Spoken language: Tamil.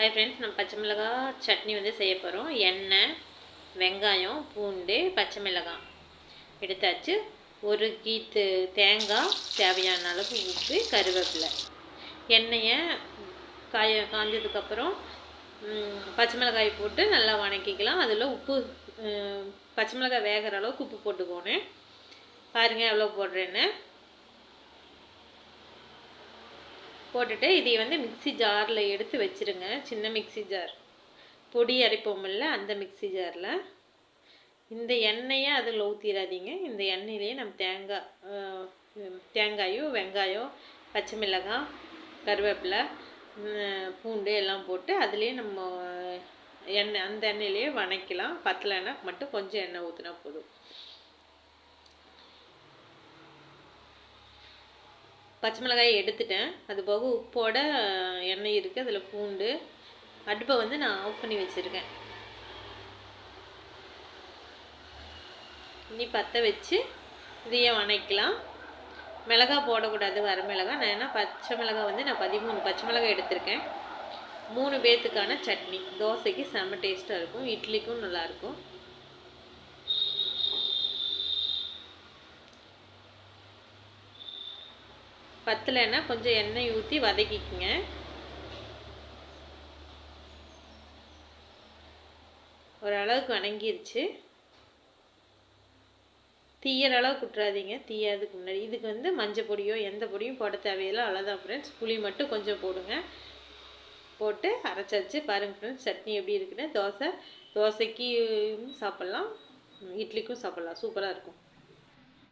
ஹாய் ஃப்ரெண்ட்ஸ் நம்ம பச்சை மிளகாய் சட்னி வந்து செய்ய போகிறோம் எண்ணெய் வெங்காயம் பூண்டு பச்சை மிளகாய் எடுத்தாச்சு. ஒரு கீத்து தேங்காய் தேவையான அளவு உப்பு கருவேப்பிலை. எண்ணெயை காய காஞ்சதுக்கப்புறம் பச்சை மிளகாய் போட்டு நல்லா வணக்கிக்கலாம். அதில் உப்பு பச்சை மிளகாய் வேகிற அளவுக்கு உப்பு போட்டுக்கோணும் பாருங்கள் எவ்வளோ போடுறேன்னு. போட்டுட்டு இதை வந்து மிக்ஸி ஜாரில் எடுத்து வச்சிருங்க. சின்ன மிக்ஸி ஜார். பொடி அரைப்போமில்ல அந்த மிக்ஸி ஜாரில். இந்த எண்ணெயை அதில் ஊற்றிடாதீங்க இந்த எண்ணெயிலேயே நம்ம தேங்காய் தேங்காயோ தேங்காயும் வெங்காயம் பச்சை மிளகாய் கருவேப்பிலை பூண்டு எல்லாம் போட்டு அதுலேயே நம்ம எண்ணெய் அந்த எண்ணெயிலேயே வணக்கலாம். பத்தலைன்னா மட்டும் கொஞ்சம் எண்ணெய் ஊற்றினா போதும். பச்சை மிளகாயை எடுத்துட்டேன். அது போக உப்போட எண்ணெய் இருக்குது அதில் பூண்டு அடுப்பை வந்து நான் ஆஃப் பண்ணி வச்சுருக்கேன். இனி பற்ற வச்சு இதையே வணக்கலாம் மிளகா போடக்கூடாது வரமிளகா நான் ஏன்னா பச்சை மிளகா வந்து நான் பதிமூணு பச்சை மிளகாய் எடுத்திருக்கேன். மூணு பேர்த்துக்கான சட்னி. தோசைக்கு செம்ம டேஸ்ட்டாக இருக்கும். இட்லிக்கும் நல்லாயிருக்கும் பத்தலைன்னா கொஞ்சம் எண்ணெய் ஊற்றி வதக்கிக்குங்க. ஓரளவுக்கு வணங்கிருச்சு. தீயிற அளவுக்கு விட்றாதீங்க தீயாதுக்கு முன்னாடி. இதுக்கு வந்து மஞ்சள் பொடியோ எந்த பொடியும் போட தேவையில்லை. அவ்வளோதான் ஃப்ரெண்ட்ஸ் புளி மட்டும் கொஞ்சம் போடுங்க. போட்டு அரைச்சாச்சு பாருங்கள் ஃப்ரெண்ட்ஸ் சட்னி எப்படி இருக்குன்னு. தோசை. தோசைக்கு சாப்பிட்லாம். இட்லிக்கும் சாப்பிட்லாம். சூப்பராக இருக்கும்.